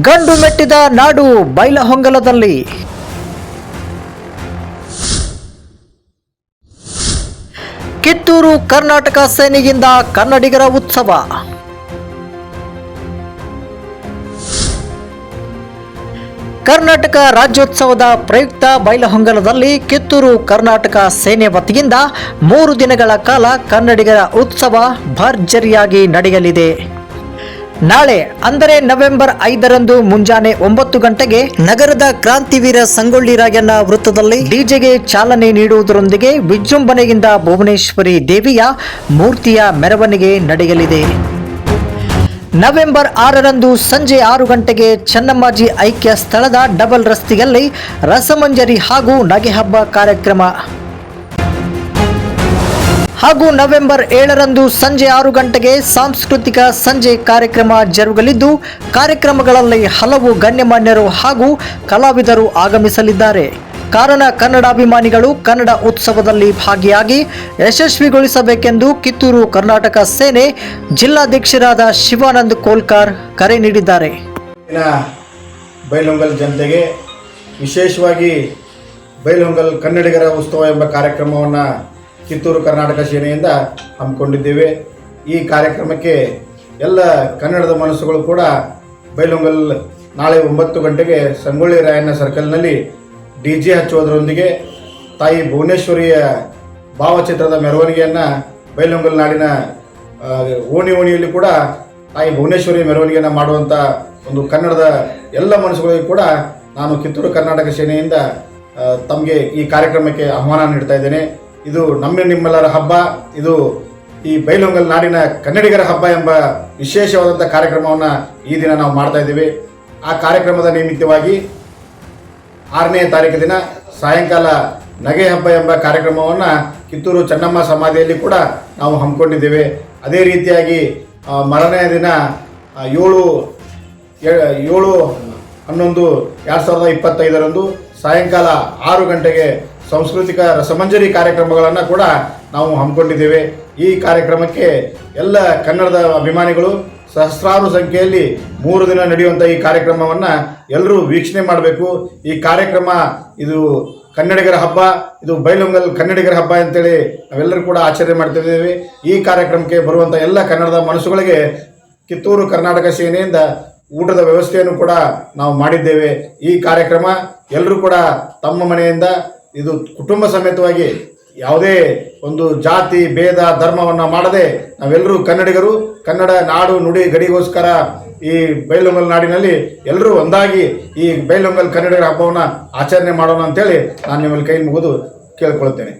ಗಂಡು ಮೆಟ್ಟಿದ ನಾಡು ಬೈಲಹೊಂಗಲದಲ್ಲಿ. ಕಿತ್ತೂರು ಕರ್ನಾಟಕ ಸೇನೆಯಿಂದ ಕನ್ನಡಿಗರ ಉತ್ಸವ. ಕರ್ನಾಟಕ ರಾಜ್ಯೋತ್ಸವದ ಪ್ರಯುಕ್ತ ಬೈಲಹೊಂಗಲದಲ್ಲಿ ಕಿತ್ತೂರು ಕರ್ನಾಟಕ ಸೇನೆ ವತಿಯಿಂದ ಮೂರು ದಿನಗಳ ಕಾಲ ಕನ್ನಡಿಗರ ಉತ್ಸವ ಭರ್ಜರಿಯಾಗಿ ನಡೆಯಲಿದೆ. ನಾಳೆ, ಅಂದರೆ ನವೆಂಬರ್ ಐದರಂದು ಮುಂಜಾನೆ ಒಂಬತ್ತು ಗಂಟೆಗೆ ನಗರದ ಕ್ರಾಂತಿವೀರ ಸಂಗೊಳ್ಳಿ ರಾಯಣ್ಣ ವೃತ್ತದಲ್ಲಿ ಡಿಜೆಗೆ ಚಾಲನೆ ನೀಡುವುದರೊಂದಿಗೆ ವಿಜೃಂಭಣೆಯಿಂದ ಭುವನೇಶ್ವರಿ ದೇವಿಯ ಮೂರ್ತಿಯ ಮೆರವಣಿಗೆ ನಡೆಯಲಿದೆ. ನವೆಂಬರ್ ಆರರಂದು ಸಂಜೆ ಆರು ಗಂಟೆಗೆ ಚನ್ನಮ್ಮಾಜಿ ಐಕ್ಯ ಸ್ಥಳದ ಡಬಲ್ ರಸ್ತೆಯಲ್ಲಿ ರಸಮಂಜರಿ ಹಾಗೂ ನಗೆಹಬ್ಬ ಕಾರ್ಯಕ್ರಮ. ಹಾಗೂ ನವೆಂಬರ್ ಏಳರಂದು ಸಂಜೆ ಆರು ಗಂಟೆಗೆ ಸಾಂಸ್ಕೃತಿಕ ಸಂಜೆ ಕಾರ್ಯಕ್ರಮ ಜರುಗಲಿದ್ದು, ಕಾರ್ಯಕ್ರಮಗಳಲ್ಲಿ ಹಲವು ಗಣ್ಯಮಾನ್ಯರು ಹಾಗೂ ಕಲಾವಿದರು ಆಗಮಿಸಲಿದ್ದಾರೆ. ಕಾರಣ ಕನ್ನಡಾಭಿಮಾನಿಗಳು ಕನ್ನಡ ಉತ್ಸವದಲ್ಲಿ ಭಾಗಿಯಾಗಿ ಯಶಸ್ವಿಗೊಳಿಸಬೇಕೆಂದು ಕಿತ್ತೂರು ಕರ್ನಾಟಕ ಸೇನೆ ಜಿಲ್ಲಾಧ್ಯಕ್ಷರಾದ ಶಿವಾನಂದ್ ಕೋಲ್ಕಾರ್ ಕರೆ ನೀಡಿದ್ದಾರೆ. ಬೈಲೊಂಗಲ್ ಜನತೆಗೆ ವಿಶೇಷವಾಗಿ ಬೈಲೊಂಗಲ್ ಕನ್ನಡಿಗರ ಉತ್ಸವ ಎಂಬ ಕಾರ್ಯಕ್ರಮವನ್ನು ಕಿತ್ತೂರು ಕರ್ನಾಟಕ ಸೇನೆಯಿಂದ ಹಮ್ಮಿಕೊಂಡಿದ್ದೇವೆ. ಈ ಕಾರ್ಯಕ್ರಮಕ್ಕೆ ಎಲ್ಲ ಕನ್ನಡದ ಮನಸ್ಸುಗಳು ಕೂಡ ಬೈಲೊಂಗಲ್ ನಾಳೆ ಒಂಬತ್ತು ಗಂಟೆಗೆ ಸಂಗೊಳ್ಳಿ ರಾಯಣ್ಣ ಸರ್ಕಲ್ನಲ್ಲಿ ಡಿ ಜೆ ಹಚ್ಚುವುದರೊಂದಿಗೆ ತಾಯಿ ಭುವನೇಶ್ವರಿಯ ಭಾವಚಿತ್ರದ ಮೆರವಣಿಗೆಯನ್ನು ಬೈಲೊಂಗಲ್ ನಾಡಿನ ಓಣಿ ಓಣಿಯಲ್ಲಿ ಕೂಡ ತಾಯಿ ಭುವನೇಶ್ವರಿ ಮೆರವಣಿಗೆಯನ್ನು ಮಾಡುವಂಥ ಒಂದು ಕನ್ನಡದ ಎಲ್ಲ ಮನಸ್ಸುಗಳಿಗೆ ಕೂಡ ನಾನು ಕಿತ್ತೂರು ಕರ್ನಾಟಕ ಸೇನೆಯಿಂದ ತಮಗೆ ಈ ಕಾರ್ಯಕ್ರಮಕ್ಕೆ ಆಹ್ವಾನ ನೀಡ್ತಾ ಇದ್ದೇನೆ. ಇದು ನಮ್ಮ ನಿಮ್ಮೆಲ್ಲರ ಹಬ್ಬ. ಇದು ಈ ಬೈಲೊಂಗಲ್ ನಾಡಿನ ಕನ್ನಡಿಗರ ಹಬ್ಬ ಎಂಬ ವಿಶೇಷವಾದಂಥ ಕಾರ್ಯಕ್ರಮವನ್ನು ಈ ದಿನ ನಾವು ಮಾಡ್ತಾ ಇದ್ದೀವಿ. ಆ ಕಾರ್ಯಕ್ರಮದ ನಿಮಿತ್ತವಾಗಿ ಆರನೇ ತಾರೀಕು ದಿನ ಸಾಯಂಕಾಲ ನಗೆ ಹಬ್ಬ ಎಂಬ ಕಾರ್ಯಕ್ರಮವನ್ನು ಕಿತ್ತೂರು ಚೆನ್ನಮ್ಮ ಸಮಾಧಿಯಲ್ಲಿ ಕೂಡ ನಾವು ಹಮ್ಮಿಕೊಂಡಿದ್ದೇವೆ. ಅದೇ ರೀತಿಯಾಗಿ ಮರನೇ ದಿನ ಏಳು ಏಳು ಹನ್ನೊಂದು ಎರಡು ಸಾವಿರದ ಇಪ್ಪತ್ತೈದರಂದು ಸಾಯಂಕಾಲ ಆರು ಗಂಟೆಗೆ ಸಾಂಸ್ಕೃತಿಕ ರಸಮಂಜರಿ ಕಾರ್ಯಕ್ರಮಗಳನ್ನು ಕೂಡ ನಾವು ಹಮ್ಮಿಕೊಂಡಿದ್ದೇವೆ. ಈ ಕಾರ್ಯಕ್ರಮಕ್ಕೆ ಎಲ್ಲ ಕನ್ನಡದ ಅಭಿಮಾನಿಗಳು ಸಹಸ್ರಾರು ಸಂಖ್ಯೆಯಲ್ಲಿ ಮೂರು ದಿನ ನಡೆಯುವಂಥ ಈ ಕಾರ್ಯಕ್ರಮವನ್ನು ಎಲ್ಲರೂ ವೀಕ್ಷಣೆ ಮಾಡಬೇಕು. ಈ ಕಾರ್ಯಕ್ರಮ ಇದು ಕನ್ನಡಿಗರ ಹಬ್ಬ, ಇದು ಬೈಲೊಂಗಲ್ ಕನ್ನಡಿಗರ ಹಬ್ಬ ಅಂತೇಳಿ ನಾವೆಲ್ಲರೂ ಕೂಡ ಆಚರಣೆ ಮಾಡ್ತಿದ್ದೇವೆ. ಈ ಕಾರ್ಯಕ್ರಮಕ್ಕೆ ಬರುವಂಥ ಎಲ್ಲ ಕನ್ನಡದ ಮನಸ್ಸುಗಳಿಗೆ ಕಿತ್ತೂರು ಕರ್ನಾಟಕ ಸೇನೆಯಿಂದ ಊಟದ ವ್ಯವಸ್ಥೆಯನ್ನು ಕೂಡ ನಾವು ಮಾಡಿದ್ದೇವೆ. ಈ ಕಾರ್ಯಕ್ರಮ ಎಲ್ಲರೂ ಕೂಡ ತಮ್ಮ ಮನೆಯಿಂದ ಇದು ಕುಟುಂಬ ಸಮೇತವಾಗಿ ಯಾವುದೇ ಒಂದು ಜಾತಿ, ಭೇದ, ಧರ್ಮವನ್ನು ಮಾಡದೆ ನಾವೆಲ್ಲರೂ ಕನ್ನಡಿಗರು, ಕನ್ನಡ ನಾಡು ನುಡಿ ಗಡಿಗೋಸ್ಕರ ಈ ಬೈಲೊಂಗಲ್ ನಾಡಿನಲ್ಲಿ ಎಲ್ಲರೂ ಒಂದಾಗಿ ಈ ಬೈಲೊಂಗಲ್ ಕನ್ನಡಿಗರ ಹಬ್ಬವನ್ನು ಆಚರಣೆ ಮಾಡೋಣ ಅಂತೇಳಿ ನಾನು ನಿಮ್ಮಲ್ಲಿ ಕೈ ಮುಗಿದು ಕೇಳ್ಕೊಳ್ತೇನೆ.